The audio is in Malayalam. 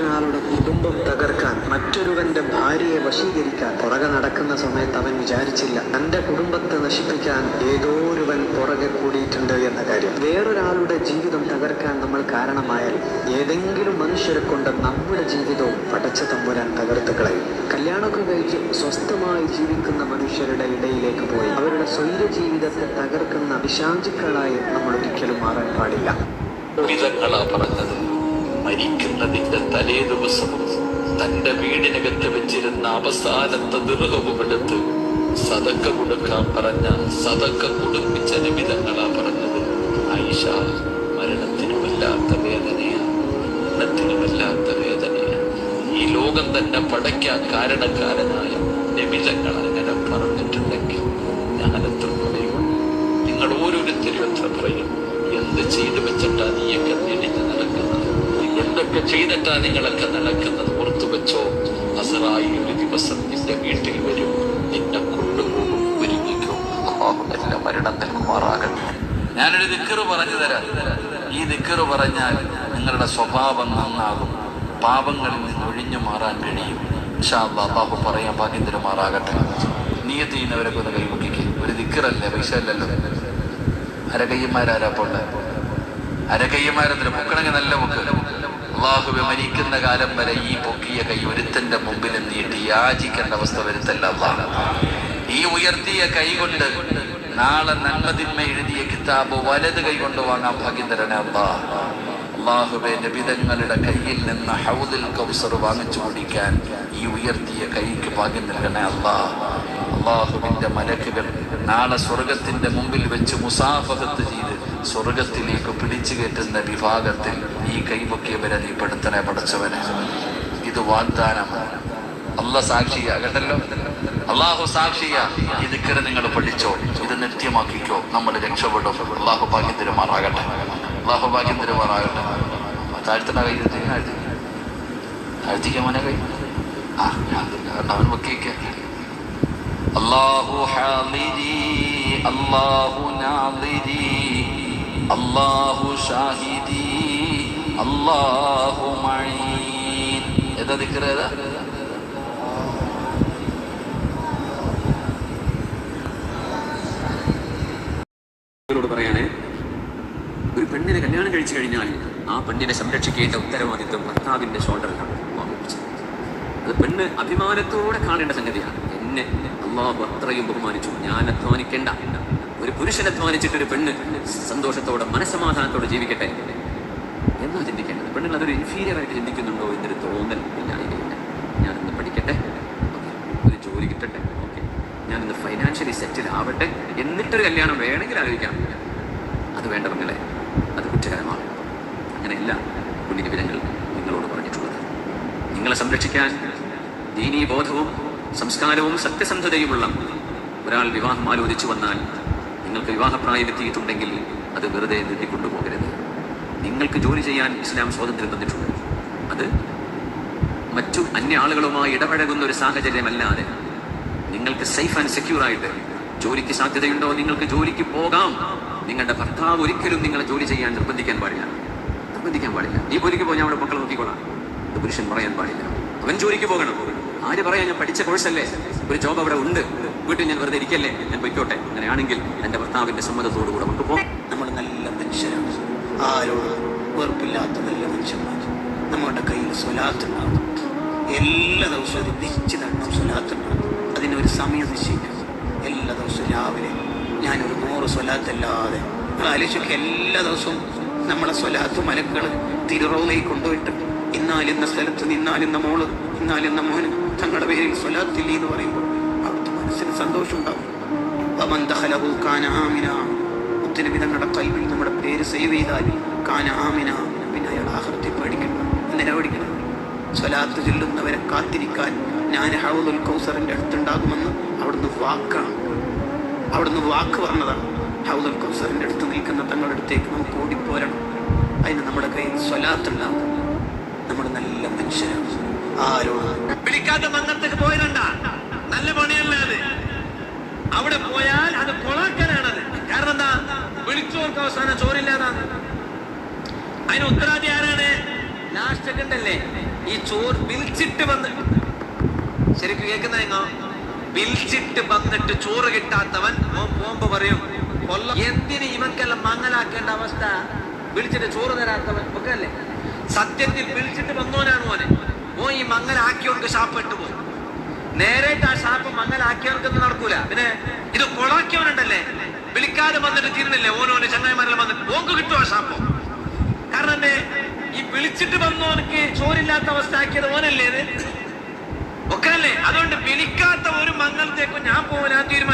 മറ്റൊരാളുടെ കുടുംബം തകർക്കാൻ മറ്റൊരുവന്റെ ഭാര്യയെ വശീകരിക്കാൻ പുറകെ നടക്കുന്ന സമയത്ത് അവൻ വിചാരിച്ചില്ല. തന്റെ കുടുംബത്തെ നശിപ്പിക്കാൻ ഏതോ ഒരുവൻ പുറകെ കൂടിയിട്ടുണ്ട് എന്ന കാര്യം. വേറൊരാളുടെ ജീവിതം തകർക്കാൻ നമ്മൾ കാരണമായാൽ ഏതെങ്കിലും മനുഷ്യരെ കൊണ്ട് നമ്മുടെ ജീവിതവും പടച്ച തമ്പുരാൻ തകർത്ത് കളയും. കല്യാണമൊക്കെ കഴിച്ച് സ്വസ്ഥമായി ജീവിക്കുന്ന മനുഷ്യരുടെ ഇടയിലേക്ക് പോയി. അവരുടെ സ്വൈര ജീവിതത്തെ തകർക്കുന്ന വിശാചുക്കളായി നമ്മൾ ഒരിക്കലും മാറാൻ പാടില്ല. പറഞ്ഞത്. മരിക്കുന്നതിന്റെ തലേ ദിവസവും തന്റെ വീടിനകത്ത് വെച്ചിരുന്ന അവസാനത്തെ ദൃഹവുമെടുത്ത് സതക്ക കൊടുക്കാൻ പറഞ്ഞ സതക്ക കൊടുപ്പിച്ച നിമിതങ്ങളാ പറഞ്ഞത്. ആയിഷ മരണത്തിനുമല്ലാത്ത വേദനയാണ് വേദനയാണ് ഈ ലോകം തന്നെ പടയ്ക്കാൻ കാരണക്കാരനായ നിമിതങ്ങൾ അങ്ങനെ പറഞ്ഞിട്ടുണ്ടെങ്കിൽ ഞാനെത്ര പറയും. നിങ്ങൾ ഓരോരുത്തരും എത്ര പറയും? എന്ത് ചെയ്തു എന്തൊക്കെ ചെയ്തിട്ടാ നിങ്ങളൊക്കെ നടക്കുന്നത്. ഓർത്തു വെച്ചോ അസറായി ഒരു ദിവസം നിന്റെ വീട്ടിൽ വരും. നിന്നെ കൊണ്ടുപോകും ഒരുങ്ങിക്കോ. അള്ളാഹു നല്ല മരണം ഞാനൊരു ദിക്കറ് പറഞ്ഞു തരാം. ഈ ദിക്കറ് പറഞ്ഞാൽ നിങ്ങളുടെ സ്വഭാവം നന്നാകും. പാപങ്ങളിൽ നിന്ന് ഒഴിഞ്ഞു മാറാൻ കഴിയും. അള്ളാഹു പറയാൻ ഭാഗ്യം തരുമാറാകട്ടെ നീയത്ത് ചെയ്യുന്നവരൊക്കെ ഒന്ന് കൈമുക്കിക്ക് ഒരു ദിക്കറല്ലേ പൈസ അല്ലല്ലോ അരകയ്യന്മാരാരാ പോണ്ട? അരകയ്യന്മാരെ പൊക്കണമെങ്കിൽ നല്ല പൊക്ക്. അള്ളാഹുബെ മരിക്കുന്ന കാലം വരെ ഈ പൊക്കിയ കൈ ഒരുത്തന്റെ മുമ്പിൽ നീട്ടി യാചിക്കേണ്ട അവസ്ഥ വരുത്തല്ല അള്ളാഹ്. ഈ ഉയർത്തിയ കൈ കൊണ്ട് നാളെ നന്മതിന്മ എഴുതിയ കിതാബ് വലത് കൈ കൊണ്ട് വാങ്ങാൻ ഭാഗ്യം അള്ളാഹ്. അള്ളാഹുബെ നബിതങ്ങളുടെ കയ്യിൽ നിന്ന് ഹൗദിൽ കൗസർ വാങ്ങിച്ചു കുടിക്കാൻ ഈ ഉയർത്തിയ കൈക്ക് ഭാഗ്യം നൽകണേ അള്ളാഹ്. അള്ളാഹുവിന്റെ മലക്കുകൾ നാളെ സ്വർഗത്തിന്റെ മുമ്പിൽ വെച്ച് മുസാഫഹത്ത് ചെയ്ത് സ്വർഗത്തിലേക്ക് പിടിച്ചു കയറ്റുന്ന വിഭാഗത്തിൽ ഈ കൈപൊക്കിയവരെ നീ പെടുത്തനെ പടച്ചവനെ. ഇത് വാഗ്ദാനമാണ്. അല്ല സാക്ഷിയാ കേട്ടല്ലോ അള്ളാഹു സാക്ഷിയ ദിക്കറ് നിങ്ങൾ പഠിച്ചോ. ഇത് നിത്യമാക്കിക്കോ. നമ്മൾ രക്ഷപ്പെടും. അള്ളാഹു ഭാഗ്യം തിരുമാറാകട്ടെ അള്ളാഹു ഭാഗ്യം തിരുമാറാകട്ടെ താഴ്ത്തണ കൈ താഴ്ത്തി താഴ്ത്തിക്കാൻ മോനെ കൈ. ആ. അവൻ വെക്കേക്ക അള്ളാഹു ഹാമിരി അള്ളാഹു നാദിരി അള്ളാഹു ഷാഹിദി അള്ളാഹു മഴീൻ ഏതാ പറയാണ് ഒരു പെണ്ണിനെ കല്യാണം കഴിച്ചു കഴിഞ്ഞാൽ ആ പെണ്ണിനെ സംരക്ഷിക്കേണ്ട ഉത്തരവാദിത്വം ഭർത്താവിന്റെ ഷോൾഡറിലാണ്. അത് പെണ്ണ് അഭിമാനത്തോടെ കാണേണ്ട സംഗതിയാണ്. എന്നെ അള്ളാഹു അത്രയും ബഹുമാനിച്ചു. ഞാൻ അധ്വാനിക്കേണ്ട. ഒരു പുരുഷൻ അധ്വാനിച്ചിട്ട് ഒരു പെണ്ണ് സന്തോഷത്തോടെ മനസ്സമാധാനത്തോടെ ജീവിക്കട്ടെ? എന്നാ ചിന്തിക്കേണ്ടത്? പെണ്ണുങ്ങൾ അതൊരു ഇൻഫീരിയർ ആയിട്ട് ചിന്തിക്കുന്നുണ്ടോ എന്നൊരു തോന്നൽ ഇല്ലായിരിക്കില്ല ഞാനിന്ന് പഠിക്കട്ടെ? ഒരു ജോലി കിട്ടട്ടെ? ഓക്കെ ഞാനിന്ന് ഫൈനാൻഷ്യലി സെറ്റിൽ ആവട്ടെ? എന്നിട്ടൊരു കല്യാണം വേണമെങ്കിൽ ആലോചിക്കാം. അത് വേണ്ട പെങ്ങളെ. അത് കുറ്റകരമാണ്. അങ്ങനെയല്ല പുണ്യവിധങ്ങൾ നിങ്ങളോട് പറഞ്ഞിട്ടുള്ളത്. നിങ്ങളെ സംരക്ഷിക്കാൻ ദീനീ ബോധവും സംസ്കാരവും സത്യസന്ധതയുമുള്ള ഒരാൾ വിവാഹം ആലോചിച്ചു വന്നാൽ നിങ്ങൾക്ക് വിവാഹപ്രായമെത്തിയിട്ടുണ്ടെങ്കിൽ അത് വെറുതെ നീട്ടിക്കൊണ്ടുപോകരുത്. നിങ്ങൾക്ക് ജോലി ചെയ്യാൻ ഇസ്ലാം സ്വാതന്ത്ര്യം തന്നിട്ടുണ്ട്. അത് മറ്റു അന്യ ആളുകളുമായി ഇടപഴകുന്ന ഒരു സാഹചര്യമല്ലാതെ നിങ്ങൾക്ക് സേഫ് ആൻഡ് സെക്യൂർ ആയിട്ട് ജോലിക്ക് സാധ്യതയുണ്ടോ? നിങ്ങൾക്ക് ജോലിക്ക് പോകാം. നിങ്ങളുടെ ഭർത്താവ് ഒരിക്കലും നിങ്ങളെ ജോലി ചെയ്യാൻ നിർബന്ധിക്കാൻ പാടില്ല. നിർബന്ധിക്കാൻ പാടില്ല. നീ ജോലിക്ക് പോയി അവിടെ മക്കളെ നോക്കിക്കോളാം. പുരുഷൻ പറയാൻ പാടില്ല. അവൻ ജോലിക്ക് പോകണം. ആര് പറയാൻ ഞാൻ പഠിച്ച കോഴ്സല്ലേ ഒരു ജോബ് അവിടെ ഉണ്ട്. വീട്ടിൽ ഞാൻ വെറുതെ ഇരിക്കല്ലേ? ഞാൻ പൊയ്ക്കോട്ടെ. അങ്ങനെയാണെങ്കിൽ എന്റെ ഭർത്താവിന്റെ സമ്മതത്തോടു കൂടെ നമുക്ക് പോകാം. നമ്മൾ നല്ല മനുഷ്യരാണ്. ആരോടും വെറുപ്പില്ലാത്ത നല്ല മനുഷ്യന്മാർ നമ്മുടെ കയ്യിൽ സ്വലാത്തുണ്ടാകും എല്ലാ ദിവസവും ഒരു നിശ്ചിതണ്ണം സ്വലാത്തുണ്ടാകും അതിനൊരു സമയം നിശ്ചയിക്കും. എല്ലാ ദിവസവും രാവിലെ ഞാനൊരു നൂറ് സ്വലാത്തല്ലാതെ ആലോചിക്കുക എല്ലാ ദിവസവും നമ്മളെ സ്വലാത്ത് മലക്കൾ തിരുറോലയിൽ കൊണ്ടുപോയിട്ട് ഇന്നാലിന്ന സ്ഥലത്ത് നിന്നാലിന്ന മോൾ ഇന്നാലിന്ന മോന് തങ്ങളുടെ പേരിൽ സ്വലാത്തില്ലേ എന്ന് പറയുമ്പോൾ മനസ്സിന് സന്തോഷം ഉണ്ടാവും വമൻ ദഖലഹു കാന ആമിന. മുത്തനബി തങ്ങളുടെ കൽവിൽ നമ്മുടെ പേര് സേവ് ചെയ്താൽ കാന ആമിന. പിന്നെ അയാൾ ആഹൃത്തി പേടിക്കണം പേടിക്കണം സ്വലാത്ത് ചൊല്ലുന്നവരെ കാത്തിരിക്കാൻ ഞാൻ ഹൗദുൽ കൗസറിന്റെ അടുത്തുണ്ടാകുമെന്ന് അവിടുന്ന് വാക്കാണ്. അവിടുന്ന് വാക്ക് പറഞ്ഞതാണ്. ഹൗദുൽ കൗസറിന്റെ അടുത്ത് നിൽക്കുന്ന തങ്ങളുടെ അടുത്തേക്ക് നമുക്ക് ഓടിപ്പോരണം. അതിന് നമ്മുടെ കയ്യിൽ സ്വലാത്തുണ്ടാവും. നമ്മൾ നല്ല മനുഷ്യരാണ്. ആരോ വിളിക്കാത്ത മംഗലത്തേക്ക് പോയതണ്ട നല്ല പണിയല്ല അത്? അവിടെ പോയാൽ അത് കൊളാക്കലാണത്. കാരണം എന്താ? വിളിച്ചോർക്ക് അവസാനം ചോറില്ലാതാണ് അതിന് ഉത്തരാദി ആരാണ്? ലാസ്റ്റ് ഒക്കെ ഉണ്ടല്ലേ ഈ ചോറ് വിളിച്ചിട്ട് വന്ന് ശരിക്കും കേൾക്കുന്ന നിങ്ങോ വിളിച്ചിട്ട് വന്നിട്ട് ചോറ് കിട്ടാത്തവൻ പോകുമ്പോ പറയും കൊല്ല എന്തിന് ഇവൻക്കെല്ലാം മങ്ങലാക്കേണ്ട അവസ്ഥ? വിളിച്ചിട്ട് ചോറ് തരാത്തവൻ ഒക്കെ സത്യത്തിൽ വിളിച്ചിട്ട് വന്നോനാണ് മോനെ ഓ ഈ മങ്ങലാക്കിയോണ്ട് ശാപ്പിട്ട് പോകും നേരിട്ട് ആ ഷാപ്പ് മങ്ങലാക്കിയവർക്കൊന്നും നടക്കൂല. പിന്നെ ഇത് കൊളാക്കിയവനുണ്ടല്ലേ? വിളിക്കാതെ വന്നിട്ട് തീരുന്നില്ലേ? ഓനോന് ചങ്ങായിമാരെല്ലാം വന്നിട്ട് പോക്ക് കിട്ടും ആ ഷാപ്പോ. കാരണം ഈ വിളിച്ചിട്ട് വന്നവനക്ക് ചോരില്ലാത്ത അവസ്ഥ ആക്കിയത് ഓനല്ലേ ഒക്കെ അല്ലേ അതുകൊണ്ട് വിളിക്കാത്ത ഒരു മംഗളത്തേക്കും ഞാൻ പോകാൻ തീരുമാനം